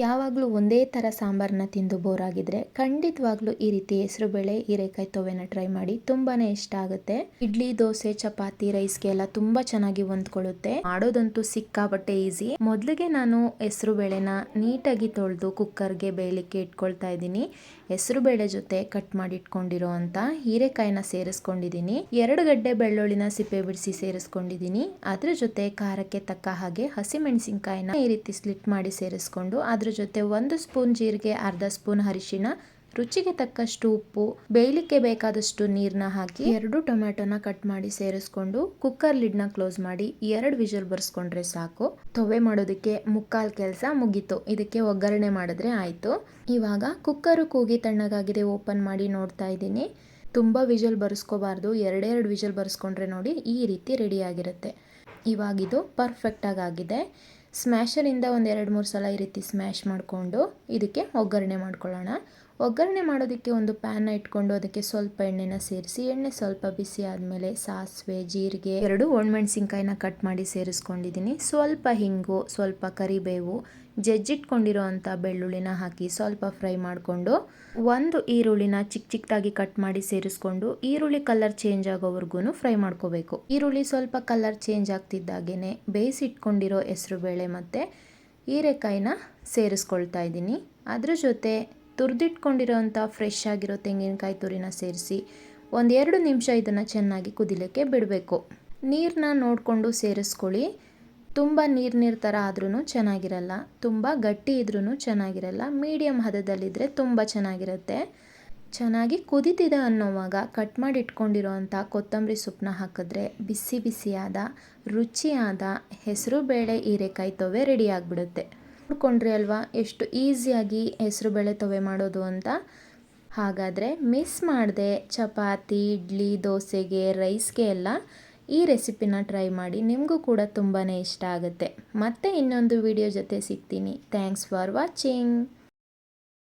ಯಾವಾಗಲೂ ಒಂದೇ ಥರ ಸಾಂಬಾರನ್ನ ತಿಂದು ಬೋರ್ ಆಗಿದ್ರೆ ಖಂಡಿತವಾಗ್ಲೂ ಈ ರೀತಿ ಹೆಸರುಬೇಳೆ ಹೀರೆಕಾಯಿ ತೊವೆನ ಟ್ರೈ ಮಾಡಿ ತುಂಬಾನೇ ಇಷ್ಟ ಆಗುತ್ತೆ. ಇಡ್ಲಿ, ದೋಸೆ, ಚಪಾತಿ ರೈಸ್ಗೆ ಎಲ್ಲ ತುಂಬಾ ಚೆನ್ನಾಗಿ ಹೊಂದ್ಕೊಳ್ಳುತ್ತೆ. ಮಾಡೋದಂತೂ ಸಿಕ್ಕಾಪಟ್ಟೆ ಈಸಿ ಮೊದಲಿಗೆ ನಾನು ಹೆಸರು ಬೇಳೆನ ನೀಟಾಗಿ ತೊಳೆದು ಕುಕ್ಕರ್ಗೆ ಬೇಯಲಿಕ್ಕೆ ಇಟ್ಕೊಳ್ತಾ ಇದ್ದೀನಿ. ಹೆಸರು ಬೇಳೆ ಜೊತೆ ಕಟ್ ಮಾಡಿ ಇಟ್ಕೊಂಡಿರೋ ಅಂತ ಹೀರೆಕಾಯಿನ ಸೇರಿಸ್ಕೊಂಡಿದ್ದೀನಿ. ಎರಡು ಗಡ್ಡೆ ಬೆಳ್ಳುಳ್ಳಿನ ಸಿಪ್ಪೆ ಬಿಡಿಸಿ ಸೇರಿಸ್ಕೊಂಡಿದ್ದೀನಿ. ಅದ್ರ ಜೊತೆ ಖಾರಕ್ಕೆ ತಕ್ಕ ಹಾಗೆ ಹಸಿಮೆಣಸಿನ್ಕಾಯಿನ ಈ ರೀತಿ ಸ್ಲಿಟ್ ಮಾಡಿ ಸೇರಿಸ್ಕೊಂಡು ಅದ್ರ ಜೊತೆ ಒಂದು ಸ್ಪೂನ್ ಜೀರಿಗೆ, ಅರ್ಧ ಸ್ಪೂನ್ ಅರಿಶಿನ ರುಚಿಗೆ ತಕ್ಕಷ್ಟು ಉಪ್ಪು, ಬೇಯಲಿಕ್ಕೆ ಬೇಕಾದಷ್ಟು ನೀರನ್ನ ಹಾಕಿ ಎರಡು ಟೊಮ್ಯಾಟೊನ ಕಟ್ ಮಾಡಿ ಸೇರಿಸ್ಕೊಂಡು ಕುಕ್ಕರ್ ಲಿಡ್ನ ಕ್ಲೋಸ್ ಮಾಡಿ ಎರಡು ವಿಷಲ್ ಬರ್ಸ್ಕೊಂಡ್ರೆ ಸಾಕು. ತೊವೆ ಮಾಡೋದಕ್ಕೆ ಮುಕ್ಕಾಲ್ ಕೆಲಸ ಮುಗೀತು. ಇದಕ್ಕೆ ಒಗ್ಗರಣೆ ಮಾಡಿದ್ರೆ ಆಯಿತು. ಇವಾಗ ಕುಕ್ಕರು ಕೂಗಿ ತಣ್ಣಗಾಗಿದೆ ಓಪನ್ ಮಾಡಿ ನೋಡ್ತಾ ಇದ್ದೀನಿ. ತುಂಬ ವಿಷಲ್ ಬರ್ಸ್ಕೋಬಾರ್ದು. ಎರಡೆರಡು ವಿಷಲ್ ಬರ್ಸ್ಕೊಂಡ್ರೆ ನೋಡಿ ಈ ರೀತಿ ರೆಡಿ ಆಗಿರುತ್ತೆ. ಇವಾಗಿದು ಪರ್ಫೆಕ್ಟಾಗಿ ಆಗಿದೆ. ಸ್ಮ್ಯಾಶರಿಂದ ಒಂದು ಎರಡು ಮೂರು ಸಲ ಈ ರೀತಿ ಸ್ಮ್ಯಾಶ್ ಮಾಡಿಕೊಂಡು ಇದಕ್ಕೆ ಒಗ್ಗರಣೆ ಮಾಡ್ಕೊಳ್ಳೋಣ. ಒಗ್ಗರಣೆ ಮಾಡೋದಕ್ಕೆ ಒಂದು ಪ್ಯಾನ್ನ ಇಟ್ಕೊಂಡು ಅದಕ್ಕೆ ಸ್ವಲ್ಪ ಎಣ್ಣೆನ ಸೇರಿಸಿ, ಎಣ್ಣೆ ಸ್ವಲ್ಪ ಬಿಸಿ ಆದಮೇಲೆ ಸಾಸಿವೆ, ಜೀರಿಗೆ ಎರಡು ಒಣಮೆಣಸಿನ್ಕಾಯಿನ ಕಟ್ ಮಾಡಿ ಸೇರಿಸ್ಕೊಂಡಿದ್ದೀನಿ. ಸ್ವಲ್ಪ ಹಿಂಗು, ಸ್ವಲ್ಪ ಕರಿಬೇವು ಜಜ್ಜಿಟ್ಕೊಂಡಿರೋ ಅಂಥ ಬೆಳ್ಳುಳ್ಳಿನ ಹಾಕಿ ಸ್ವಲ್ಪ ಫ್ರೈ ಮಾಡಿಕೊಂಡು ಒಂದು ಈರುಳ್ಳಿನ ಚಿಕ್ಕ ಚಿಕ್ಕದಾಗಿ ಕಟ್ ಮಾಡಿ ಸೇರಿಸ್ಕೊಂಡು ಈರುಳ್ಳಿ ಕಲರ್ ಚೇಂಜ್ ಆಗೋವರೆಗೂ ಫ್ರೈ ಮಾಡ್ಕೋಬೇಕು. ಈರುಳ್ಳಿ ಸ್ವಲ್ಪ ಕಲರ್ ಚೇಂಜ್ ಆಗ್ತಿದ್ದಾಗೇ ಬೇಯಿಸಿಟ್ಕೊಂಡಿರೋ ಹೆಸರುಬೇಳೆ ಮತ್ತು ಹೀರೆಕಾಯಿನ ಸೇರಿಸ್ಕೊಳ್ತಾ ಇದ್ದೀನಿ. ಅದ್ರ ಜೊತೆ ತುರಿದಿಟ್ಕೊಂಡಿರೋಂಥ ಫ್ರೆಶ್ ಆಗಿರೋ ತೆಂಗಿನಕಾಯಿ ತುರಿನ ಸೇರಿಸಿ ಒಂದೆರಡು ನಿಮಿಷ ಇದನ್ನು ಚೆನ್ನಾಗಿ ಕುದಿಲಿಕ್ಕೆ ಬಿಡಬೇಕು. ನೀರನ್ನ ನೋಡಿಕೊಂಡು ಸೇರಿಸ್ಕೊಳ್ಳಿ. ತುಂಬ ನೀರು ನೀರು ಥರ ಆದ್ರೂ ಚೆನ್ನಾಗಿರಲ್ಲ. ತುಂಬ ಗಟ್ಟಿ ಇದ್ರೂ ಚೆನ್ನಾಗಿರಲ್ಲ. ಮೀಡಿಯಮ್ ಹದದಲ್ಲಿದ್ದರೆ ತುಂಬ ಚೆನ್ನಾಗಿರುತ್ತೆ. ಚೆನ್ನಾಗಿ ಕುದೀತಿದೆ ಅನ್ನೋವಾಗ ಕಟ್ ಮಾಡಿ ಇಟ್ಕೊಂಡಿರೋ ಅಂಥ ಕೊತ್ತಂಬರಿ ಸೊಪ್ಪನ್ನ ಹಾಕಿದ್ರೆ ಬಿಸಿ ಬಿಸಿಯಾದ, ರುಚಿಯಾದ ಹೆಸರು ಬೇಳೆ ಹೀರೆಕಾಯಿ ತೊವೆ ರೆಡಿ ಆಗಿಬಿಡುತ್ತೆ. ನೋಡ್ಕೊಂಡ್ರಿ ಅಲ್ವಾ? ಎಷ್ಟು ಈಸಿಯಾಗಿ ಹೆಸರು ಬೇಳೆ ತೊವೆ ಮಾಡೋದು ಅಂತ. ಹಾಗಾದರೆ ಮಿಸ್ ಮಾಡದೆ ಚಪಾತಿ, ಇಡ್ಲಿ, ದೋಸೆಗೆ, ರೈಸ್ಗೆ ಎಲ್ಲ ಈ ರೆಸಿಪಿನ ಟ್ರೈ ಮಾಡಿ. ನಿಮಗೂ ಕೂಡ ತುಂಬಾ ಇಷ್ಟ ಆಗುತ್ತೆ. ಮತ್ತೆ ಇನ್ನೊಂದು ವಿಡಿಯೋ ಜೊತೆ ಸಿಗ್ತೀನಿ. Thanks for watching.